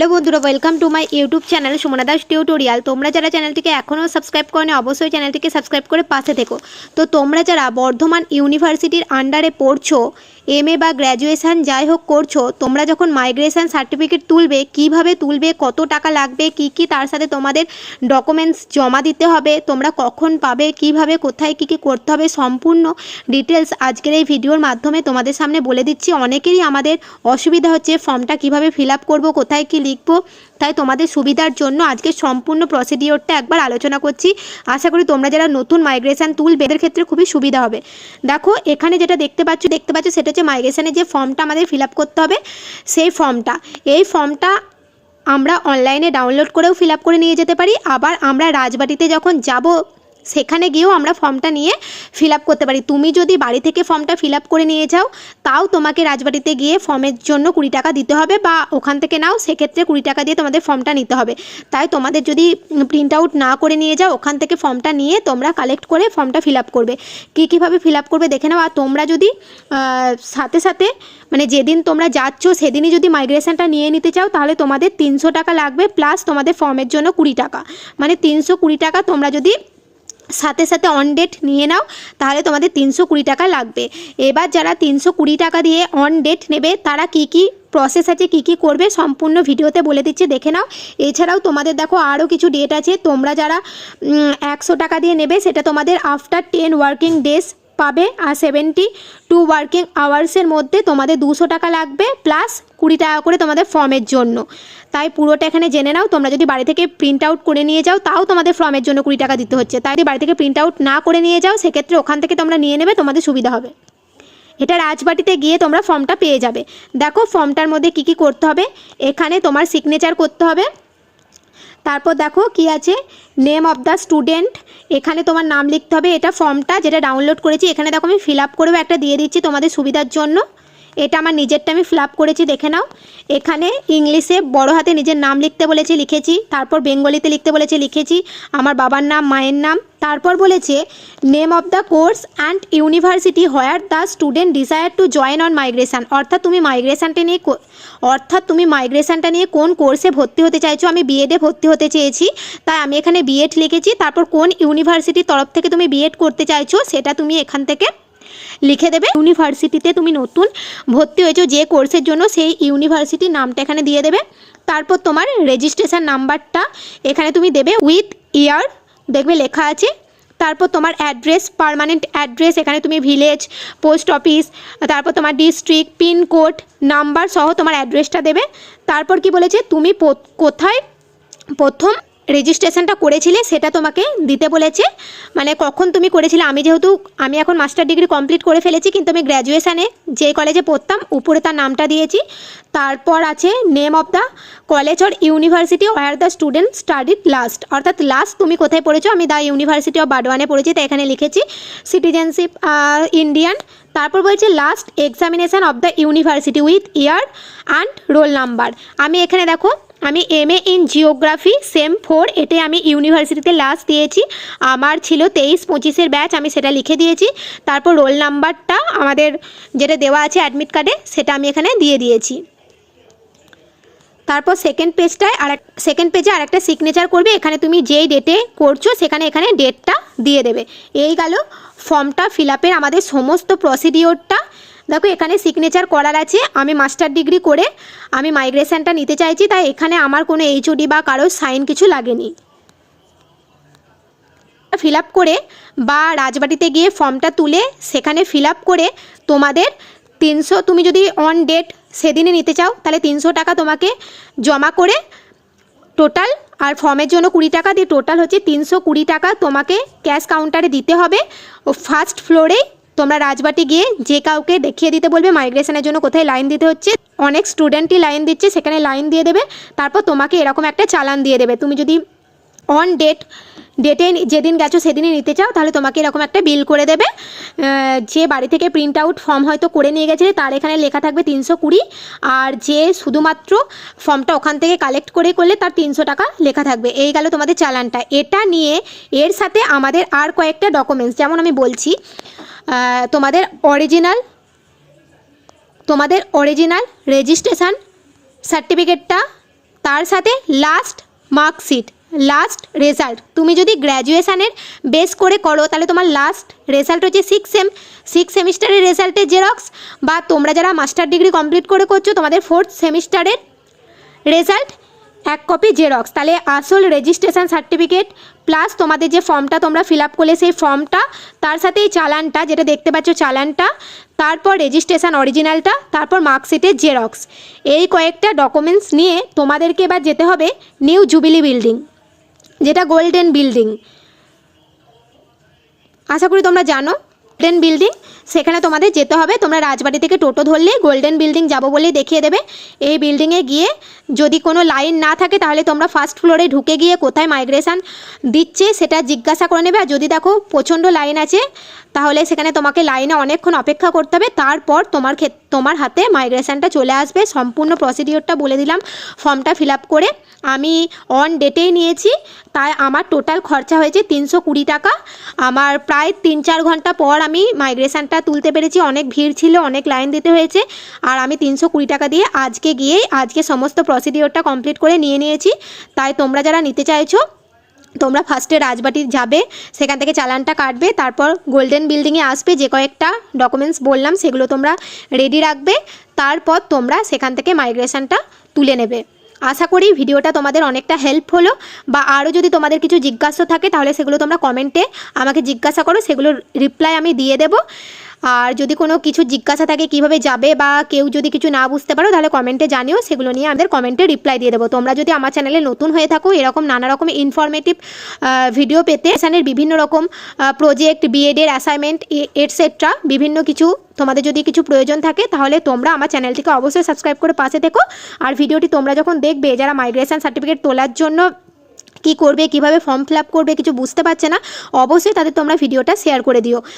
Hello বন্ধুরা welcome to my YouTube channel Sumana Das tutorial তোমরা যারা চ্যানেলটিকে এখনও সাবস্ক্রাইব করনি, অবশ্যই চ্যানেলটিকে সাবস্ক্রাইব করে পাশে থেকো। তো তোমরা যারা বর্ধমান ইউনিভার্সিটির আন্ডারে পড়ছো এম বা গ্র্যাজুয়েশন যাই হোক করছ, তোমরা যখন মাইগ্রেশন সার্টিফিকেট তুলবে, কীভাবে তুলবে, কত টাকা লাগবে, কি কি তার সাথে তোমাদের ডকুমেন্টস জমা দিতে হবে, তোমরা কখন পাবে, কীভাবে, কোথায়, কি কি করতে হবে, সম্পূর্ণ ডিটেলস আজকের এই ভিডিওর মাধ্যমে তোমাদের সামনে বলে দিচ্ছি। অনেকেরই আমাদের অসুবিধা হচ্ছে ফর্মটা কীভাবে ফিল আপ করব, কোথায় কি লিখব। তাই তোমাদের সুবিধার জন্য আজকে সম্পূর্ণ প্রসিডিওরটা একবার আলোচনা করছি। আশা করি তোমরা যারা নতুন মাইগ্রেশান তুলবে এদের ক্ষেত্রে খুবই সুবিধা হবে। দেখো, এখানে যেটা দেখতে পাচ্ছ দেখতে পাচ্ছ সেটা হচ্ছে মাইগ্রেশানের যে ফর্মটা আমাদের ফিল করতে হবে, সেই ফর্মটা এই ফর্মটা আমরা অনলাইনে ডাউনলোড করেও ফিল করে নিয়ে যেতে পারি। আবার আমরা রাজবাড়িতে যখন যাব সেখানে গিয়েও আমরা ফর্মটা নিয়ে ফিল আপ করতে পারি। তুমি যদি বাড়ি থেকে ফর্মটা ফিল আপ করে নিয়ে যাও, তাও তোমাকে রাজবাড়িতে গিয়ে ফর্মের জন্য কুড়ি টাকা দিতে হবে বা ওখান থেকে নাও, সেক্ষেত্রে কুড়ি টাকা দিয়ে তোমাদের ফর্মটা নিতে হবে। তাই তোমাদের যদি প্রিন্ট আউট না করে নিয়ে যাও, ওখান থেকে ফর্মটা নিয়ে তোমরা কালেক্ট করে ফর্মটা ফিল আপ করবে। কী, কীভাবে ফিল আপ করবে দেখে নাও। আর তোমরা যদি সাথে সাথে মানে যেদিন তোমরা যাচ্ছ, সেদিনই যদি মাইগ্রেশনটা নিয়ে নিতে চাও, তাহলে তোমাদের তিনশো টাকা লাগবে প্লাস তোমাদের ফর্মের জন্য কুড়ি টাকা। মানে তিনশো কুড়ি টাকা তোমরা যদি সাথে সাথে অন ডেট নিয়ে নাও, তাহলে তোমাদের তিনশো কুড়ি টাকা লাগবে। এবার যারা তিনশো কুড়ি টাকা দিয়ে অন ডেট নেবে, তারা কি কি প্রসেস আছে, কি কি করবে, সম্পূর্ণ ভিডিওতে বলে দিচ্ছে, দেখে নাও। এছাড়াও তোমাদের দেখো আরও কিছু ডেট আছে, তোমরা যারা একশো টাকা দিয়ে নেবে, সেটা তোমাদের আফটার টেন ওয়ার্কিং ডেজ পাবে আর সেভেন্টি টু ওয়ার্কিং আওয়ার্সের মধ্যে তোমাদের দুশো টাকা লাগবে প্লাস কুড়ি টাকা করে তোমাদের ফর্মের জন্য। তাই পুরোটা এখানে জেনে নাও, তোমরা যদি বাড়ি থেকে প্রিন্ট আউট করে নিয়ে যাও, তাও তোমাদের ফর্মের জন্য কুড়ি টাকা দিতে হচ্ছে। তাই যদি বাড়ি থেকে প্রিন্ট আউট না করে নিয়ে যাও, সেক্ষেত্রে ওখান থেকে তোমরা নিয়ে নেবে, তোমাদের সুবিধা হবে। এটা রাজবাটিতে গিয়ে তোমরা ফর্মটা পেয়ে যাবে। দেখো ফর্মটার মধ্যে কি কি করতে হবে। এখানে তোমার সিগনেচার করতে হবে। তারপর দেখো কি আছে? নেম অফ দ্য স্টুডেন্ট এখানে তোমার নাম লিখতে হবে, এটা ফর্মটা যেটা ডাউনলোড করেছি, এখানে দেখো আমি ফিল আপ করেও একটা দিয়ে দিচ্ছি তোমাদের সুবিধার জন্য। এটা আমার নিজেরটা আমি ফিল আপ করেছি, দেখে নাও। এখানে ইংলিশে বড় হাতে নিজের নাম লিখতে বলেছি, লিখেছি। তারপর বেঙ্গলিতে লিখতে বলেছে, লিখেছি। আমার বাবার নাম, মায়ের নাম। তারপর বলেছে name of the course and university where the student desire to join on migration অর্থাৎ তুমি মাইগ্রেশানটা নিয়ে অর্থাৎ তুমি মাইগ্রেশনটা নিয়ে কোন কোর্সে ভর্তি হতে চাইছো? আমি বিএডে ভর্তি হতে চেয়েছি। তাই আমি এখানে বিএড লিখেছি। তারপর কোন ইউনিভার্সিটির তরফ থেকে তুমি বিএড করতে চাইছো? সেটা তুমি এখান থেকে লিখে দেবে। ইউনিভার্সিটিতে তুমি নতুন ভর্তি হয়েছো যে কোর্সের জন্য, সেই ইউনিভার্সিটির নামটা এখানে দিয়ে দেবে। তারপর তোমার রেজিস্ট্রেশন নাম্বারটা এখানে তুমি দেবে উইথ ইয়ার দেখবে লেখা আছে। তারপর তোমার অ্যাড্রেস পার্মানেন্ট অ্যাড্রেস এখানে তুমি ভিলেজ পোস্ট অফিস তারপর তোমার ডিস্ট্রিক্ট পিনকোড নাম্বার সহ তোমার অ্যাড্রেসটা দেবে। তারপর কি বলেছে? তুমি কোথায়? প্রথম রেজিস্ট্রেশনটা করেছিলে, সেটা তোমাকে দিতে বলেছে। মানে কখন তুমি করেছিলে? আমি যেহেতু, আমি এখন মাস্টার ডিগ্রি কমপ্লিট করে ফেলেছি, কিন্তু আমি গ্র্যাজুয়েশানে যে কলেজে পড়তাম, উপরে তার নামটা দিয়েছি। তারপর আছে name of the college or university where the student studied last অর্থাৎ লাস্ট তুমি কোথায় পড়েছো? আমি দ্য ইউনিভার্সিটি অফ বাডওয়ানে পড়েছি তাই এখানে লিখেছি। সিটিজেনশিপ ইন্ডিয়ান তারপর বলছে last examination of the university with year and roll number আমি এখানে দেখো আমি M A in geography sem four এতে আমি ইউনিভার্সিটিতে লাস্ট দিয়েছি। আমার ছিল তেইশ পঁচিশের ব্যাচ আমি সেটা লিখে দিয়েছি। তারপর রোল নাম্বারটা আমাদের যেটা দেওয়া আছে অ্যাডমিট কার্ডে সেটা আমি এখানে দিয়ে দিয়েছি। তারপর সেকেন্ড পেজটায় আর সেকেন্ড পেজে আরেকটা সিগনেচার করবে। এখানে তুমি যেই ডেটে করছ, সেখানে এখানে ডেটটা দিয়ে দেবে। এই গেল ফর্মটা ফিল আমাদের সমস্ত প্রসিডিওরটা দেখো, এখানে সিগনেচার করার আছে। আমি মাস্টার ডিগ্রি করে আমি মাইগ্রেশানটা নিতে চাইছি, তাই এখানে আমার কোনো এইচওডি বা কারোর সাইন কিছু লাগেনি। ফিল করে বা রাজবাড়িতে গিয়ে ফর্মটা তুলে সেখানে ফিল করে তোমাদের তিনশো, তুমি যদি অন ডেট সেদিনে নিতে চাও, তাহলে তিনশো টাকা তোমাকে জমা করে টোটাল আর ফর্মের জন্য কুড়ি টাকা, দিয়ে টোটাল হচ্ছে তিনশো কুড়ি টাকা তোমাকে ক্যাশ কাউন্টারে দিতে হবে। ও ফার্স্ট ফ্লোরেই তোমরা রাজবাটি গিয়ে যে কাউকে দেখিয়ে দিতে বলবে মাইগ্রেশনের জন্য কোথায় লাইন দিতে হচ্ছে, অনেক স্টুডেন্টই লাইন দিচ্ছে, সেখানে লাইন দিয়ে দেবে, তারপর তোমাকে এরকম একটা চালান দিয়ে দেবে। তুমি যদি অন ডেট ডেটে যেদিন গেছো সেদিনই নিতে চাও, তাহলে তোমাকে এরকম একটা বিল করে দেবে। যে বাড়ি থেকে প্রিন্ট আউট ফর্ম হয়তো করে নিয়ে গেছে তার এখানে লেখা থাকবে তিনশো কুড়ি। আর যে শুধুমাত্র ফর্মটা ওখান থেকে কালেক্ট করে করলে তার তিনশো টাকা লেখা থাকবে। এই গেল তোমাদের চালানটা। এটা নিয়ে এর সাথে আমাদের আর কয়েকটা ডকুমেন্টস যেমন আমি বলছি তোমাদের অরিজিনাল তোমাদের অরিজিনাল রেজিস্ট্রেশন সার্টিফিকেটটা তার সাথে লাস্ট মার্কশিট লাস্ট রেজাল্ট তুমি যদি গ্র্যাজুয়েশানের বেস করে করো, তাহলে তোমার লাস্ট রেজাল্ট হচ্ছে সিক্স সেম সিক্স সেমিস্টারের রেজাল্টের জেরক্স বা তোমরা যারা মাস্টার ডিগ্রি কমপ্লিট করে করছ, তোমাদের ফোর্থ সেমিস্টারের রেজাল্ট এক কপি জেরক্স তাহলে আসল রেজিস্ট্রেশন সার্টিফিকেট প্লাস তোমাদের যে ফর্মটা তোমরা ফিল আপ করলে, সেই ফর্মটা তার সাথে এই চালানটা, যেটা দেখতে পাচ্ছ চালানটা, তারপর রেজিস্ট্রেশন অরিজিনালটা তারপর মার্কশিটের জেরক্স এই কয়েকটা ডকুমেন্টস নিয়ে তোমাদেরকে এবার যেতে হবে নিউ জুবিলি বিল্ডিং যেটা গোল্ডেন বিল্ডিং আশা করি তোমরা জানো। গোল্ডেন বিল্ডিং সেখানে তোমাদের যেতে হবে। তোমরা রাজবাড়ি থেকে টোটো ধরলে গোল্ডেন বিল্ডিং যাব বলেই দেখিয়ে দেবে। এই বিল্ডিংয়ে গিয়ে যদি কোনো লাইন না থাকে, তাহলে তোমরা ফার্স্ট ফ্লোরে ঢুকে গিয়ে কোথায় মাইগ্রেশান দিচ্ছে সেটা জিজ্ঞাসা করে নেবে। আর যদি দেখো প্রচণ্ড লাইন আছে, তাহলে সেখানে তোমাকে লাইনে অনেকক্ষণ অপেক্ষা করতে হবে। তারপর তোমার ক্ষেত, তোমার হাতে মাইগ্রেশানটা চলে আসবে। সম্পূর্ণ প্রসিডিওরটা বলে দিলাম ফর্মটা ফিল করে। আমি অন ডেটেই নিয়েছি, তাই আমার টোটাল খরচা হয়েছে তিনশো কুড়ি টাকা। আমার প্রায় তিন চার ঘণ্টা পর আমি মাইগ্রেশানটা তুলতে পেরেছি। অনেক ভিড় ছিল, অনেক লাইন দিতে হয়েছে। আর আমি তিনশো কুড়ি টাকা দিয়ে আজকে গিয়েই আজকে সমস্ত প্রসিডিওরটা কমপ্লিট করে নিয়ে নিয়েছি। তাই তোমরা যারা নিতে চাইছো, তোমরা ফার্স্টে রাজবাটি যাবে, সেখান থেকে চালানটা কাটবে, তারপর গোল্ডেন বিল্ডিংয়ে আসবে, যে কয়েকটা ডকুমেন্টস বললাম, সেগুলো তোমরা রেডি রাখবে। তারপর তোমরা সেখান থেকে মাইগ্রেশানটা তুলে নেবে। আশা করি ভিডিওটা তোমাদের অনেকটা হেল্প হলো, বা আরও যদি তোমাদের কিছু জিজ্ঞাসা থাকে তাহলে সেগুলো তোমরা কমেন্টে আমাকে জিজ্ঞাসা করো, সেগুলোর রিপ্লাই আমি দিয়ে দেবো। আর যদি কোনো কিছু জিজ্ঞাসা থাকে কীভাবে যাবে বা কেউ যদি কিছু না বুঝতে পারো, তাহলে কমেন্টে জানিও, সেগুলো নিয়ে আমাদের কমেন্টে রিপ্লাই দিয়ে দেবো। তোমরা যদি আমার চ্যানেলে নতুন হয়ে থাকো, এরকম নানা রকম ইনফরমেটিভ ভিডিও পেতে এখানের বিভিন্ন রকম প্রজেক্ট বিএডের অ্যাসাইনমেন্ট এটসেট্রা বিভিন্ন কিছু তোমাদের যদি কিছু প্রয়োজন থাকে, তাহলে তোমরা আমার চ্যানেলটিকে অবশ্যই সাবস্ক্রাইব করে পাশে থেকো। আর ভিডিওটি তোমরা যখন দেখবে, যারা মাইগ্রেশন সার্টিফিকেট তোলার জন্য কি করবে, কীভাবে ফর্ম ফিল করবে, কিছু বুঝতে পারছে না, অবশ্যই তাদের তোমরা ভিডিওটা শেয়ার করে দিও।